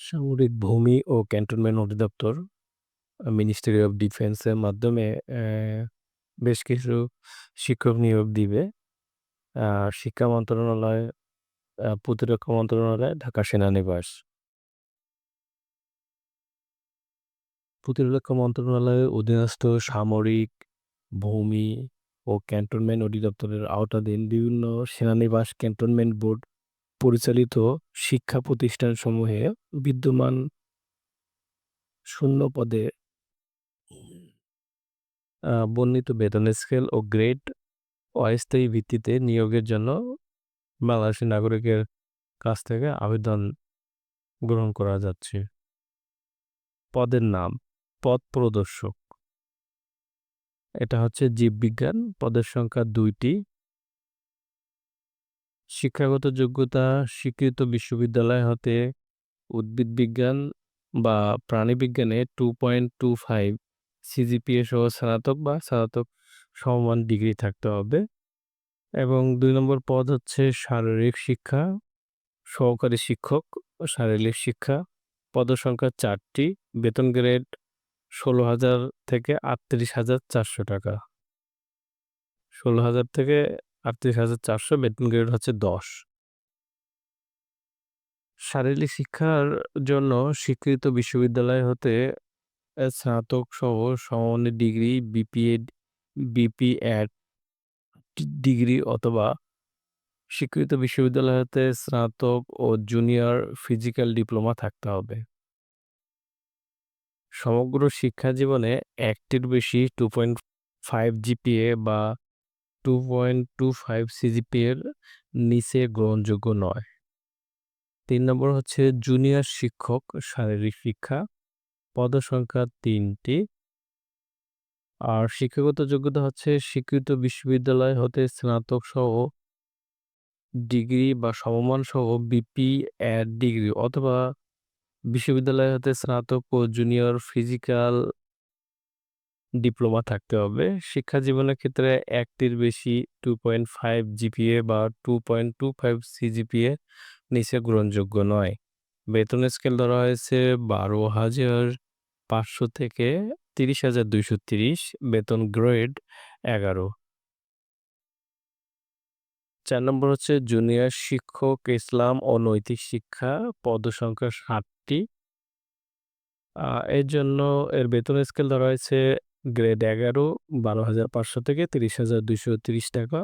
সামরিক ভূমি ও ক্যান্টনমেন্ট অধিদপ্তর মিনিস্ট্রি অফ ডিফেন্সের মাধ্যমে বেশ কিছু শিক্ষক নিয়োগ দিবে। আ শিক্ষা মন্ত্রণালয়, প্রতিরক্ষা মন্ত্রণালয়, ঢাকা সেনানিবাস। প্রতিরক্ষা মন্ত্রণালয়ের অধীনস্থ সামরিক, ভূমি ও ক্যান্টনমেন্ট অধিদপ্তরের আওতাধীন বিভিন্ন সেনানিবাস ক্যান্টনমেন্ট বোর্ড পরিচালিত শিক্ষা প্রতিষ্ঠানসমূহে বিদ্যমান শূন্য পদে বর্ণিত বেতনের স্কেল ও গ্রেড অস্থায়ী ভিত্তিতে নিয়োগের জন্য বাংলাদেশী নাগরিকের কাছ থেকে আবেদন গ্রহণ করা যাচ্ছে। পদের নাম পদ প্রদর্শক। এটা হচ্ছে জীববিজ্ঞান, পদের সংখ্যা ২ টি। শিক্ষাগত যোগ্যতা স্বীকৃত বিশ্ববিদ্যালয় হতে উদ্ভিদ বিজ্ঞান বা প্রাণীবিজ্ঞানে 2.25 সিজিপিএ সহ স্নাতক বা স্নাতক সমমান ডিগ্রি থাকতে হবে এবং দুই নম্বর পদ হচ্ছে শারীরিক শিক্ষা, সহকারী শিক্ষক শারীরিক শিক্ষা। পদসংখ্যা ৪ টি, বেতন গ্রেড ১৬,০০০ থেকে ৩৮,৪০০ টাকা। ১৬,০০০ থেকে ৩৮,৪০০ বেতন গ্রেড হচ্ছে ১০। শারীরিক শিক্ষার জন্য স্বীকৃত বিশ্ববিদ্যালয় হতে স্নাতক সহ সমমানের ডিগ্রি বিপিএড বিপিএড ডিগ্রি অথবা স্বীকৃত বিশ্ববিদ্যালয় হতে স্নাতক ও জুনিয়র ফিজিক্যাল ডিপ্লোমা থাকতে হবে। সমগ্র শিক্ষা জীবনে ১ টির বেশি 2.5 জিপিএ বা 2.25 সিজিপিএ এর নিচে গ্রহণযোগ্য নয়। তিন নম্বর হচ্ছে জুনিয়র শিক্ষক শারীরিক শিক্ষা। পদসংখ্যা ৩ টি। আর শিক্ষাগত যোগ্যতা হচ্ছে স্বীকৃত বিশ্ববিদ্যালয় হতে স্নাতক সহ ডিগ্রি বা সমমান সহ বিপিএড ডিগ্রি অথবা বিশ্ববিদ্যালয় হতে স্নাতক ও জুনিয়র ফিজিক্যাল ডিপ্লোমা থাকতে হবে। শিক্ষা জীবনের ক্ষেত্রে একটির বেশি টু পয়েন্ট ফাইভ জিপিএ বা 2.25 সিজিপিএ নিচে গ্রহণযোগ্য নয়। বেতন স্কেল ধরা হয়েছে ১২,৫০০ থেকে ৩০,২৩০ বেতন গ্রেড ১১। ৪ নম্বর হচ্ছে জুনিয়র শিক্ষক ইসলাম ও নৈতিক শিক্ষা, পদসংখ্যা ৭ টি। এর জন্য এর বেতন স্কেল ধরা হয়েছে গ্রেড ১১, ১২,৫০০ থেকে ৩০,২৩০ টাকা।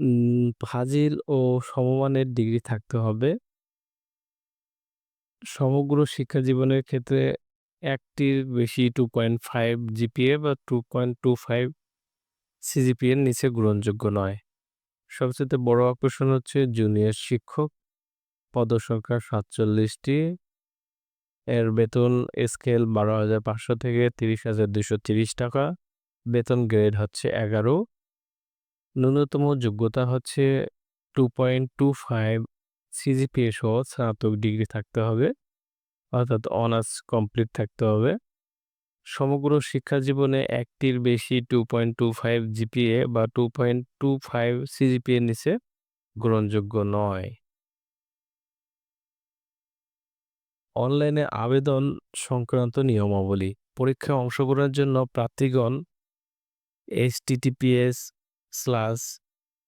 উম ফাজিল ও সমমানের ডিগ্রি থাকতে হবে। সমগ্র শিক্ষা জীবনের ক্ষেত্রে একটির বেশি টু পয়েন্ট ফাইভ জিপিএ বা 2.25 সিজিপিএ এর নিচে গ্রহণযোগ্য নয়। সবচেয়ে বড় আকর্ষণ হচ্ছে জুনিয়র শিক্ষক, পদসংখ্যা ৪৭ টি। এর বেতন স্কেল ১২,৫০০ থেকে ৩০,২৩০ টাকা। বেতন গ্রেড হচ্ছে ১১। ন্যূনতম যোগ্যতা হচ্ছে 2.25 সিজিপিএ সহ স্নাতক ডিগ্রি থাকতে হবে। অর্থাৎ অনার্স কমপ্লিট থাকতে হবে। সমগ্র শিক্ষা জীবনে একটির বেশি two point two five GPA বা 2.25 সিজিপিএ এর নিচে গ্রহণযোগ্য নয়। অনলাইনে আবেদন সংক্রান্ত নিয়মাবলী। পরীক্ষায় অংশগ্রহণের জন্য প্রার্থীগণ এইচ টিটিপিএস স্লাস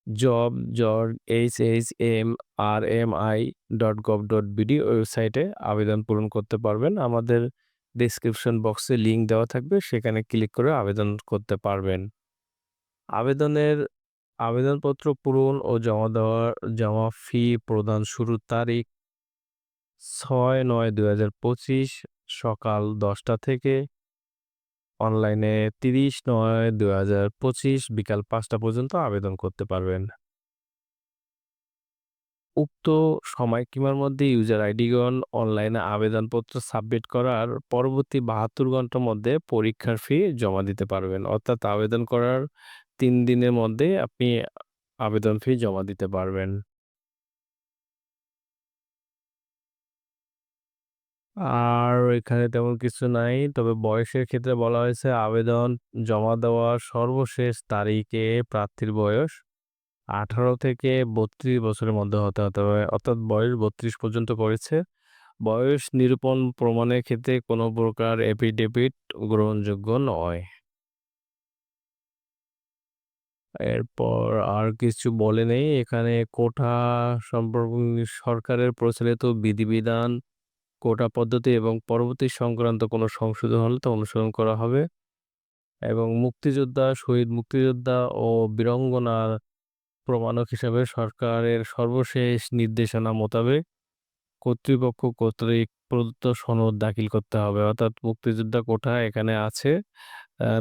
জব জর H H M R M I dot gov dot BD ওয়েবসাইটে আবেদন পূরণ করতে পারবেন। আমাদের ডেসক্রিপশন বক্সে লিঙ্ক দেওয়া থাকবে, সেখানে ক্লিক করে আবেদন করতে পারবেন। আবেদনের আবেদনপত্র পূরণ ও জমা দেওয়ার জমা ফি প্রদান শুরুর তারিখ ৬/৯/২০২৫ সকাল ১০টা থেকে অনলাইনে ৩০/৯/২০২৫ বিকাল পাঁচটা পর্যন্ত আবেদন করতে পারবেন। উক্ত সময়সীমার মধ্যে ইউজার আইডিগণ অনলাইনে আবেদনপত্র সাবমিট করার পরবর্তী ৭২ ঘণ্টার মধ্যে পরীক্ষার ফি জমা দিতে পারবেন। অর্থাৎ আবেদন করার তিন দিনের মধ্যে আপনি আবেদন ফি জমা দিতে পারবেন। আর এখানে তেমন কিছু নাই। তবে বয়সের ক্ষেত্রে বলা হয়েছে আবেদন জমা দেওয়ার সর্বশেষ তারিখে প্রার্থীর বয়স ১৮ থেকে ৩২ বছরের মধ্যে হতে হতে হবে। অর্থাৎ বয়স ৩২ পর্যন্ত করেছে। বয়স নিরূপণ প্রমাণের ক্ষেত্রে কোনো প্রকার এফিডেভিট গ্রহণযোগ্য নয়। এরপর আর কিছু বলে নেই। এখানে কোটা সম্পর্ক সরকারের প্রচলিত বিধিবিধান, কোটা পদ্ধতি এবং পরবর্তী সংক্রান্ত কোনো সংশোধন হলে তা অনুসরণ করা হবে। এবং মুক্তিযোদ্ধা, শহীদ মুক্তিযোদ্ধা ও বীরাঙ্গনার প্রমাণক হিসাবে সরকারের সর্বশেষ নির্দেশনা মোতাবেক কর্তৃপক্ষ কর্তৃক প্রদত্ত সনদ দাখিল করতে হবে। অর্থাৎ মুক্তিযোদ্ধা কোটা এখানে আছে।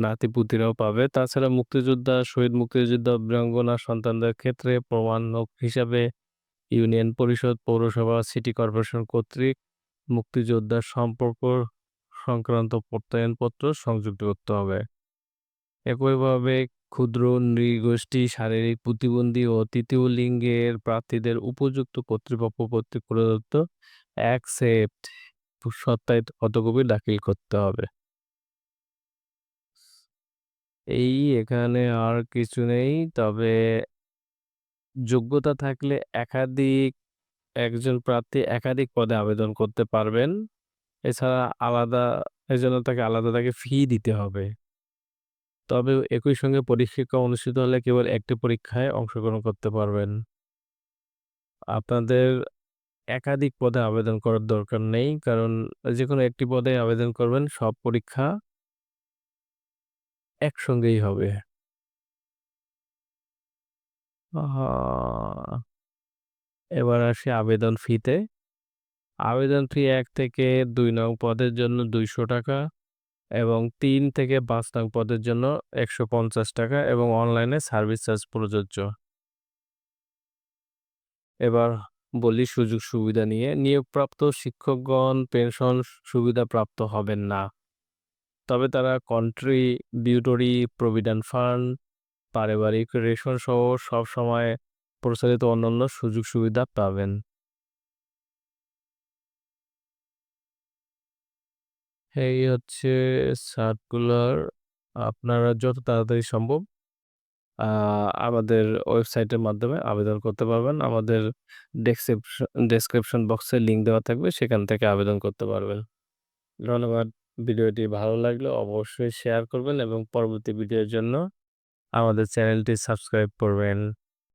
নাতি-পুতিরাও পাবে। তাছাড়া মুক্তিযোদ্ধা, শহীদ মুক্তিযোদ্ধা, বীরাঙ্গনা সন্তানদের ক্ষেত্রে প্রমাণক হিসাবে ইউনিয়ন পরিষদ, পৌরসভা, সিটি কর্পোরেশন কর্তৃক মুক্তিযোদ্ধার সম্পর্ক সংক্রান্ত প্রত্যয়নপত্র সংযুক্ত করতে হবে। একইভাবে ক্ষুদ্র নৃগোষ্ঠী, শারীরিক প্রতিবন্ধী ও তৃতীয় লিঙ্গের প্রার্থীদের উপযুক্ত কর্তৃপক্ষ কর্তৃক প্রদত্ত অ্যাকসেপ্ট সত্যায়িত ফটোকপি দাখিল করতে হবে। এই এখানে আর কিছু নেই। তবে যোগ্যতা থাকলে একাধিক একজন প্রার্থী একাধিক পদে আবেদন করতে পারবেন। এছাড়া আলাদা, এজন্য তাকে আলাদা তাকে ফি দিতে হবে। তবে একই সঙ্গে পরীক্ষা অনুষ্ঠিত হলে কেবল একটি পরীক্ষায় অংশগ্রহণ করতে পারবেন। আপনাদের একাধিক পদে আবেদন করার দরকার নেই। কারণ যে কোনো একটি পদে আবেদন করবেন, সব পরীক্ষা একসঙ্গেই হবে। এবার আসি আবেদন ফিতে। আবেদন ফি এক থেকে দুই নং পদের জন্য ৳২০০ এবং তিন থেকে পাঁচ নং পদের জন্য ৳১৫০ এবং অনলাইনে সার্ভিস চার্জ প্রযোজ্য। এবার বলি সুযোগ সুবিধা নিয়ে। নিয়োগপ্রাপ্ত শিক্ষকগণ পেনশন সুবিধা প্রাপ্ত হবেন না। তবে তারা কন্ট্রিবিউটরি প্রভিডেন্ট ফান্ড, পারিবারিক রেশন সহ সবসময় প্রচলিত অন্যান্য সুযোগ সুবিধা পাবেন। এই হচ্ছে সার্কুলার। আপনারা যত তাড়াতাড়ি সম্ভব আমাদের ওয়েবসাইটের মাধ্যমে আবেদন করতে পারবেন। আমাদের ডেসক্রিপশ ডেসক্রিপশন বক্সে লিঙ্ক দেওয়া থাকবে, সেখান থেকে আবেদন করতে পারবেন। ধন্যবাদ। ভিডিওটি ভালো লাগলে অবশ্যই শেয়ার করবেন এবং পরবর্তী ভিডিওর জন্য আমাদের চ্যানেলটি সাবস্ক্রাইব করবেন।